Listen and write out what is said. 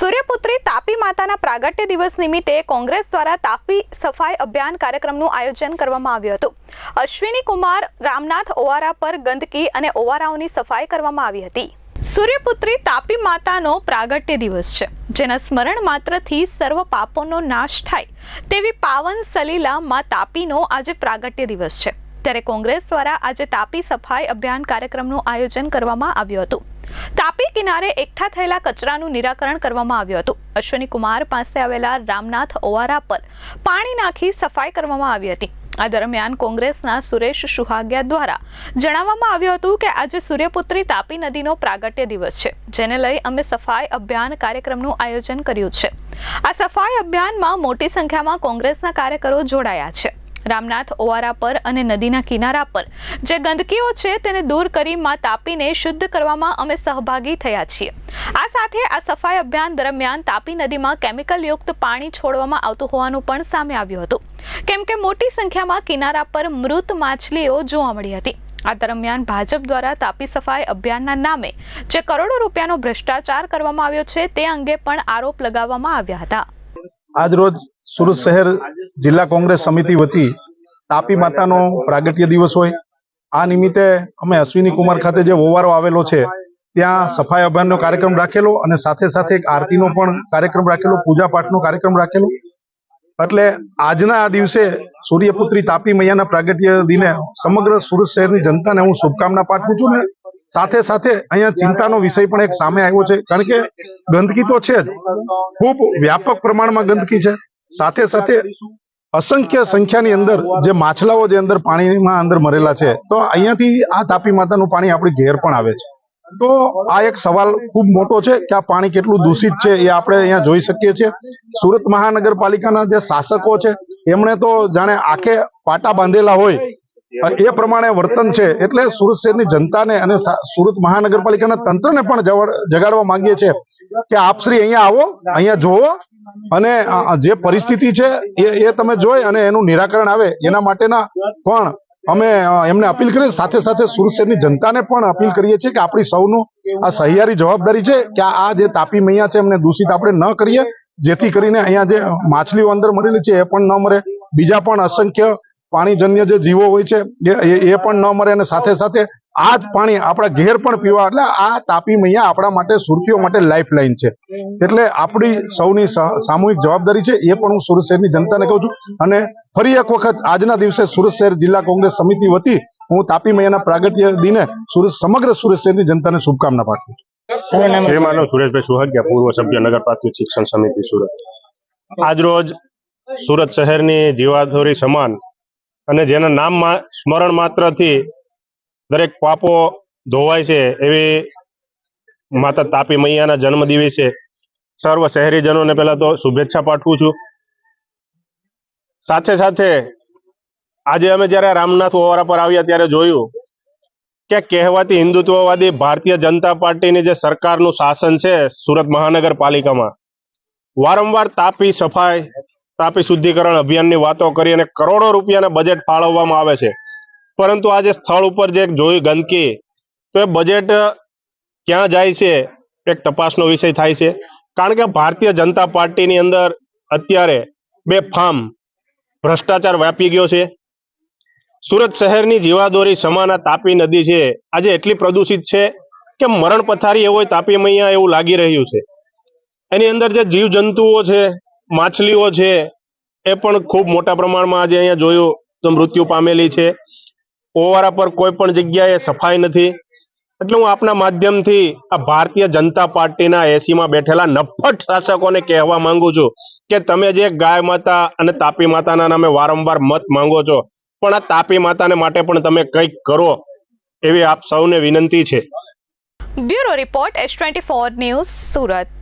સૂર્યપુત્રી તાપી માતાના પ્રાગટ્ય દિવસ નિમિત્તે કોંગ્રેસ દ્વારા તાપી સફાઈ અભિયાન કાર્યક્રમનું આયોજન કરવામાં આવ્યું હતું. અશ્વિની કુમાર, રામનાથ ઓવારા પર ગંદકી અને ઓવારાઓની સફાઈ કરવામાં આવી હતી. સૂર્યપુત્રી તાપી માતાનો પ્રાગટ્ય દિવસ છે, જેના સ્મરણ માત્રથી સર્વ પાપોનો નાશ થાય તેવી પાવન સલીલા માં તાપીનો આજે પ્રાગટ્ય દિવસ છે. ત્યારે કોંગ્રેસ દ્વારા આજે તાપી સફાઈ અભિયાન કાર્યક્રમનું આયોજન કરવામાં આવ્યું હતું. તાપી કિનારે એકઠા થયેલા કચરાનું નિરાકરણ કરવામાં આવ્યું હતું. અશ્વિની કુમાર પાસે આવેલા રામનાથ ઓવારા પર પાણી નાખી સફાઈ કરવામાં આવી હતી. આ દરમિયાન કોંગ્રેસના સુરેશ સુહાગ્યા દ્વારા જણાવવામાં આવ્યું હતું કે આજે સૂર્યપુત્રી તાપી નદીનો પ્રાગટ્ય દિવસ છે, જેને લઈ અમે સફાઈ અભિયાન કાર્યક્રમનું આયોજન કર્યું છે. આ સફાઈ અભિયાનમાં મોટી સંખ્યામાં કોંગ્રેસના કાર્યકરો જોડાયા છે. રામનાથ ઓવારા પર અને નદીના કિનારા પર. જે ગંદકીઓ છે તેને દૂર કરી માં તાપીને શુદ્ધ કરવામાં અમે સહભાગી થયા છીએ. આ સાથે આ સફાઈ અભિયાન દરમિયાન તાપી નદીમાં કેમિકલયુક્ત પાણી છોડવામાં આવતું હોવાનું પણ સામે આવ્યું હતું. કેમ કે મોટી સંખ્યામાં કિનારા પર મૃત માછલીઓ જોવા મળી હતી. આ દરમિયાન ભાજપ દ્વારા તાપી સફાઈ અભિયાનના નામે જે કરોડો રૂપિયાનો ભ્રષ્ટાચાર કરવામાં આવ્યો છે તે અંગે પણ આરોપ લગાવવામાં આવ્યા હતા. આજ રોજ સુરત શહેર જિલ્લા કોંગ્રેસ સમિતિ વતી તાપી માતાનો પ્રાગટ્ય દિવસ હોય. આ નિમિત્તે અમે અશ્વિની કુમાર ખાતે જે વોવારો આવેલો છે, ત્યાં સફાઈ અભિયાનનો કાર્યક્રમ રાખેલો અને સાથે સાથે એક આરતીનો પણ કાર્યક્રમ રાખેલો પૂજા પાઠનો કાર્યક્રમ રાખેલો. એટલે આજના આ દિવસે સૂર્યપુત્રી તાપી મૈયાના પ્રાગટ્ય દિને સમગ્ર સુરત શહેરની જનતાને હું શુભકામના પાઠવું છું ને, સાથે સાથે અહીંયા ચિંતાનો વિષય પણ એક સામે આવ્યો છે. કારણ કે ગંદકી તો છે જ. ખૂબ વ્યાપક પ્રમાણમાં ગંદકી છે. સાથે સાથે અસંખ્ય સંખ્યાની અંદર જે માછલાઓ જે અંદર પાણીમાં અંદર મરેલા છે તો અહીંયાથી આ તાપી માતાનું પાણી આપણી ઘેર પણ આવે છે. તો આ એક સવાલ ખૂબ મોટો છે કે આ પાણી કેટલું દૂષિત છે એ આપણે અહીંયા જોઈ શકીએ છીએ. સુરત મહાનગરપાલિકાના જે શાસકો છે એમણે તો જાણે આખે પાટા બાંધેલા હોય એ પ્રમાણે વર્તન છે. એટલે સુરત શહેરની જનતાને અને સુરત મહાનગરપાલિકાના તંત્રને પણ જગાડવા માંગીએ છીએ કે આપ શ્રી અહીંયા આવો અહીંયા જોવો અને જે પરિસ્થિતિ છે એ એ તમે જોઈ અને એનું નિરાકરણ આવે. એના માટેના પણ અમે એમને અપીલ કરીએ. સાથે સાથે સુરત શહેરની જનતાને પણ અપીલ કરીએ છીએ કે આપણી સૌનું આ સહિયારી જવાબદારી છે કે આ જે તાપી મૈયા છે એમને દૂષિત આપણે ન કરીએ. જેથી કરીને અહીંયા જે માછલીઓ અંદર મરેલી છે એ પણ ન મરે. બીજા પણ અસંખ્ય પાણીજન્ય જે જીવો હોય છે એ પણ ન મરે અને સાથે સાથે આ જ પાણી આપણા ઘેર પણ પીવા, એટલે આ તાપી મૈયા આપણા માટે, સુરતીઓ માટે લાઈફ લાઈન છે. એટલે આપણી સૌની સામૂહિક જવાબદારી છે, એ પણ હું સુરત શહેરની જનતાને કહું છું. અને ફરી એક વખત આજના દિવસે સુરત શહેર જિલ્લા કોંગ્રેસ સમિતિ વતી હું તાપી મૈયાના પ્રાગટ્ય દિને સુરત, સમગ્ર સુરત શહેરની જનતાને શુભકામના પાઠવું છું. શ્રી માનવ સુરેશભાઈ સુહાગિયા પૂર્વ સભ્ય નગર પ્રાથમિક શિક્ષણ સમિતિ સુરત. આજરોજ સુરત શહેરની જીવાધોરી સમાન અને જેના નામ સ્મરણ સ્મરણ માત્રથી દરેક પાપો ધોવાય છે એવી માતા તાપી મૈયાના જન્મ દિવસે સર્વ શહેરીજનોને પહેલા તો શુભેચ્છા પાઠવું છું. સાથે સાથે આજે અમે જ્યારે રામનાથ ઓવારા પર આવ્યા ત્યારે જોયું કે કહેવાતી હિન્દુત્વવાદી ભારતીય જનતા પાર્ટીની જે સરકારનું શાસન છે સુરત મહાનગરપાલિકામાં, વારંવાર તાપી સફાઈ, તાપી શુદ્ધિકરણ અભિયાનની વાતો કરી અને કરોડો રૂપિયાના બજેટ ફાળવવામાં આવે છે. પરંતુ આજે સ્થળ ઉપર જે જોઈ ગંદકી, તો એ બજેટ ક્યાં જાય છે, એક તપાસનો વિષય થાય છે. કારણ કે ભારતીય જનતા પાર્ટીની અંદર અત્યારે બે ફાર્મ ભ્રષ્ટાચાર વ્યાપી ગયો છે. સુરત શહેરની જીવાદોરી સમાન તાપી નદી છે. આજે એટલી પ્રદૂષિત છે કે મરણ પથારી હોય તાપી મૈયા એવું લાગી રહ્યું છે. એની અંદર જે જીવ જંતુઓ છે, માછલીઓ છે, એ પણ ખૂબ મોટા પ્રમાણમાં આજે અહીંયા જોયું તો મૃત્યુ પામેલી છે. ઓવારા પર કોઈ પણ જગ્યાએ સફાઈ નથી. એટલે હું આપના માધ્યમથી આ ભારતીય જનતા પાર્ટીના એસીમાં બેઠેલા નફટ શાસકોને કહેવા માંગુ છું કે તમે જે ગાય માતા અને તાપી માતાના નામે વારંવાર મત માંગો છો, પણ આ તાપી માતાને માટે પણ તમે કંઈક કરો એવી આપ સૌને વિનંતી છે. Bureau report S twenty news Surat.